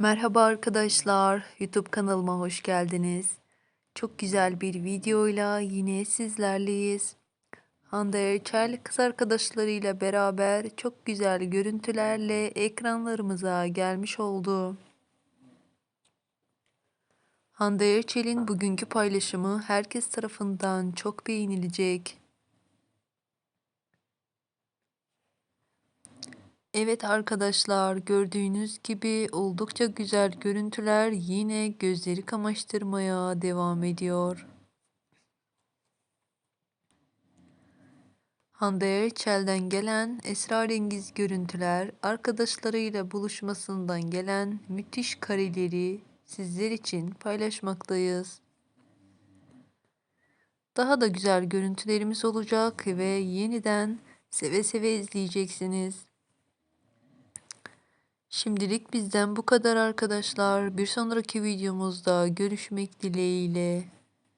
Merhaba arkadaşlar, YouTube kanalıma hoş geldiniz. Çok güzel bir videoyla yine sizlerleyiz. Hande Erçel kız arkadaşlarıyla beraber çok güzel görüntülerle ekranlarımıza gelmiş oldu. Hande Erçel'in bugünkü paylaşımı herkes tarafından çok beğenilecek. Evet arkadaşlar gördüğünüz gibi oldukça güzel görüntüler yine gözleri kamaştırmaya devam ediyor. Hande Erçel'den gelen esrarengiz görüntüler, arkadaşlarıyla buluşmasından gelen müthiş kareleri sizler için paylaşmaktayız. Daha da güzel görüntülerimiz olacak ve yeniden seve seve izleyeceksiniz. Şimdilik bizden bu kadar arkadaşlar. Bir sonraki videomuzda görüşmek dileğiyle.